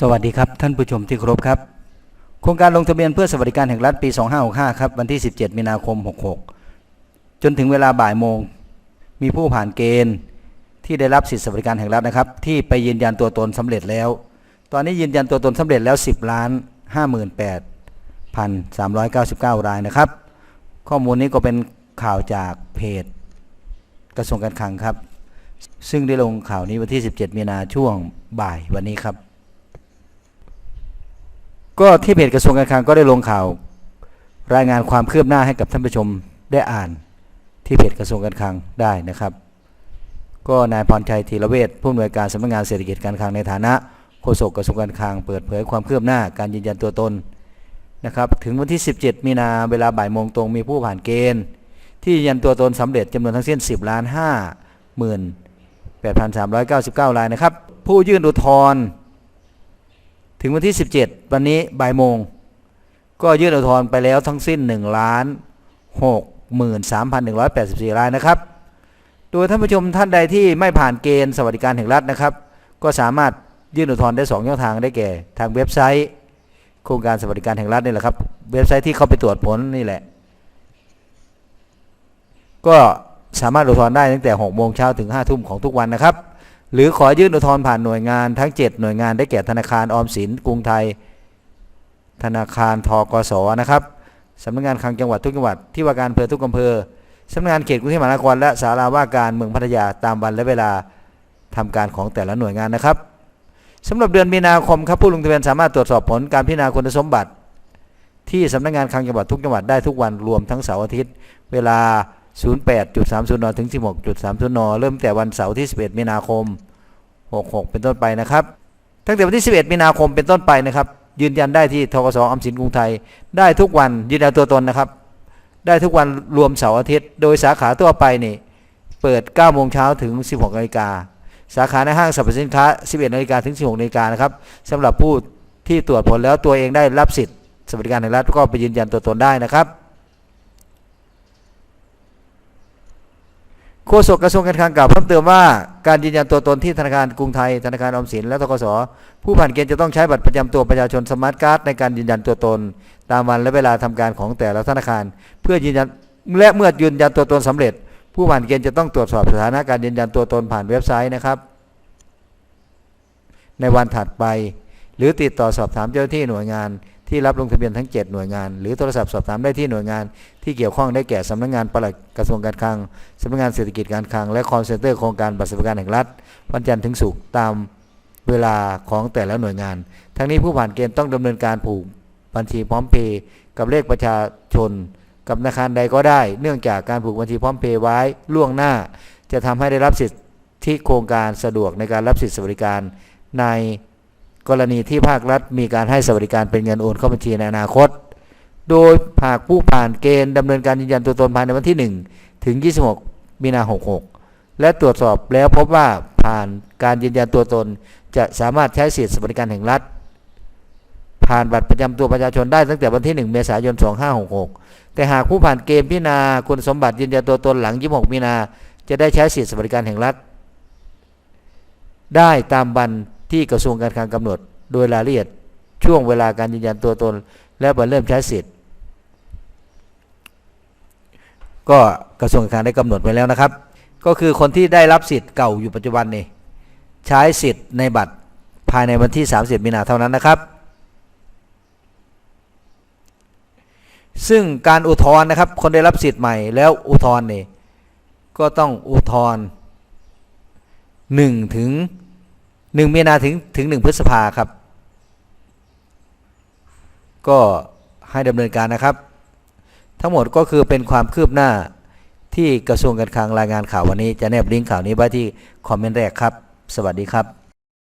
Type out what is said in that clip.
สวัสดีครับ ท่านผู้ชมที่เคารพครับ โครงการลงทะเบียนเพื่อสวัสดิการแห่งรัฐปี 2565 ครับ วันที่ 17 มีนาคม 66 จนถึงเวลาบ่ายโมง มีผู้ผ่านเกณฑ์ที่ได้รับสิทธิสวัสดิการแห่งรัฐนะครับ ที่ไปยืนยันตัวตนสำเร็จแล้ว ตอนนี้ยืนยันตัวตนสำเร็จแล้ว 10ล้าน58,399 รายนะครับ ข้อมูลนี้ก็เป็นข่าวจากเพจ กระทรวงการคลังครับ ซึ่งได้ลงข่าวนี้วันที่ 17 มีนาช่วงบ่ายวันนี้ครับ ก็ที่เพจกระทรวงการคลังก็ได้ลงข่าว รายงานความคืบหน้าให้กับท่านผู้ชมได้อ่านที่เพจกระทรวงการคลังได้นะครับ ก็นายพรชัยธีรเวชผู้อำนวยการสำนักงานเศรษฐกิจการคลังในฐานะโฆษกกระทรวงการคลังเปิดเผยความคืบหน้าการยืนยันตัวตนนะครับถึงวันที่ 17 มีนาเวลาบ่ายโมงตรงมีผู้ผ่านเกณฑ์ ที่ยืนยันตัวตนสำเร็จจำนวนทั้งสิ้น 10ล้าน5หมื่น8,399รายนะครับ ผู้ยื่นอุทธรณ์ ถึงวันที่ 17 วันนี้บ่ายโมง ก็ยื่นอุทธรณ์ไปแล้วทั้งสิ้น1ล้าน63,184รายนะครับ โดยท่านผู้ชมท่านใดที่ไม่ผ่านเกณฑ์สวัสดิการแห่งรัฐนะครับ ก็สามารถยื่นอุทธรณ์ได้2ช่องทางได้แก่ ทางเว็บไซต์ โครงการสวัสดิการแห่งรัฐนี่แหละครับ เว็บไซต์ที่เข้าไปตรวจผลนี่แหละ ก็สามารถอุทธรณ์ได้ตั้งแต่6โมงเช้าถึง5ทุ่มของทุกวันนะครับ หรือขอยื่นอุทธรณ์ผ่านหน่วยงานทั้ง 7 หน่วยงานได้แก่ธนาคารออมสินกรุงไทย ธนาคารทกสนะครับสำนักงานคลังจังหวัดทุกจังหวัดที่ว่าการอำเภอทุกอำเภอสำนักงานเขตกรุงเทพมหานครและสาราว่าการเมืองพัทยาตามวันและเวลาทำการของแต่ละหน่วยงานนะครับสำหรับเดือนมีนาคมครับผู้ลงทะเบียนสามารถตรวจสอบผลการพิจารณาคุณสมบัติ ที่สำนักงานคลังจังหวัดทุกจังหวัดได้ทุกวันรวมทั้งเสาร์อาทิตย์ เวลา 08.30 น ถึง 16.30 น เริ่มแต่วันเสาร์ที่ 11 มีนาคม 66 เป็นต้นไปนะครับ ตั้งแต่วันที่ 11 มีนาคมเป็นต้นไปนะครับ ยืนยันได้ที่ทกสออมสินกรุงไทย ได้ทุกวันยืนยันตัวตนนะครับ ได้ทุกวันรวมเสาร์อาทิตย์ โดยสาขาทั่วไปนี่เปิด 9 โมงเช้าถึง 16 นาฬิกา สาขาในห้างสรรพสินค้า 11 นาฬิกาถึง 16 นาฬิกานะครับสำหรับผู้ที่ตรวจผลแล้วตัวเองได้รับสิทธิ์สวัสดิการแห่งรัฐก็ไปยืนยันตัวตนได้นะครับ ฆษกกระทรวงการคลังกล่าวเพิ่มเติมว่าการยืนยันตัวตนที่ธนาคารกรุงไทยธนาคารออมสินและทกสผู้ผ่านเกณฑ์จะต้องใช้บัตรประจำตัวประชาชนสมาร์ทการ์ดในการยืนยันตัวตน ตามวันและเวลาทำการของแต่ละธนาคาร เพื่อยืนยันและเมื่อยืนยันตัวตนสำเร็จ ผู้ผ่านเกณฑ์จะต้องตรวจสอบสถานะการยืนยันตัวตนผ่านเว็บไซต์นะครับ ในวันถัดไป หรือติดต่อสอบถามเจ้าหน้าที่หน่วยงาน ที่รับลงทะเบียนทั้ง 7 หน่วยงาน หรือโทรศัพท์สอบถามได้ที่หน่วยงานที่เกี่ยวข้องได้แก่สำนักงานปลัดกระทรวงการคลังสำนักงานเศรษฐกิจการคลังและคอนเซ็นเตอร์โครงการบัตรสวัสดิการแห่งรัฐวันจันทร์ถึงศุกร์ตามเวลาของแต่ละหน่วยงาน ทั้งนี้ผู้ผ่านเกณฑ์ต้องดำเนินการผูกบัญชีพร้อมเพย์กับเลขประชาชน กับธนาคารใดก็ได้ เนื่องจากการผูกบัญชีพร้อมเพย์ไว้ล่วงหน้า จะทำให้ได้รับสิทธิโครงการสะดวกในการรับสิทธิสวัสดิการใน กรณีที่ภาครัฐมีการให้สวัสดิการเป็นเงินโอนเข้าบัญชีในอนาคต โดยหากผู้ผ่านเกณฑ์ดำเนินการยืนยันตัวตนภายในวันที่ 1 ถึง 26 มีนา 66 และตรวจสอบแล้วพบว่าผ่านการยืนยันตัวตน จะสามารถใช้สิทธิสวัสดิการแห่งรัฐ ผ่านบัตรประจำตัวประชาชนได้ตั้งแต่วันที่ 1 เมษายน 2566 แต่หากผู้ผ่านเกณฑ์พิจารณาคุณสมบัติยืนยันตัวตนหลัง 26 มีนา จะได้ใช้สิทธิสวัสดิการแห่งรัฐ ได้ตามวัน ที่กระทรวงการคลังกำหนด โดยรายละเอียดช่วงเวลาการยืนยันตัวตน และวันเริ่มใช้สิทธิ์ ก็กระทรวงการคลังได้กำหนดไว้แล้วนะครับ ก็คือคนที่ได้รับสิทธิ์เก่าอยู่ปัจจุบันนี่ใช้สิทธิ์ในบัตรภายในวันที่ 30 มีนาเท่านั้นนะครับ ซึ่งการอุทธรณ์นะครับ คนได้รับสิทธิ์ใหม่แล้วอุทธรณ์นี่ก็ต้องอุทธรณ์1ถึง หนึ่งมีนาถึงถึงหนึ่งพฤษภาครับ ก็ให้ดำเนินการนะครับ ทั้งหมดก็คือเป็นความคืบหน้าที่กระทรวงการคลังรายงานข่าววันนี้จะแนบลิงก์ข่าวนี้ไว้ที่คอมเมนต์แรกครับ สวัสดีครับ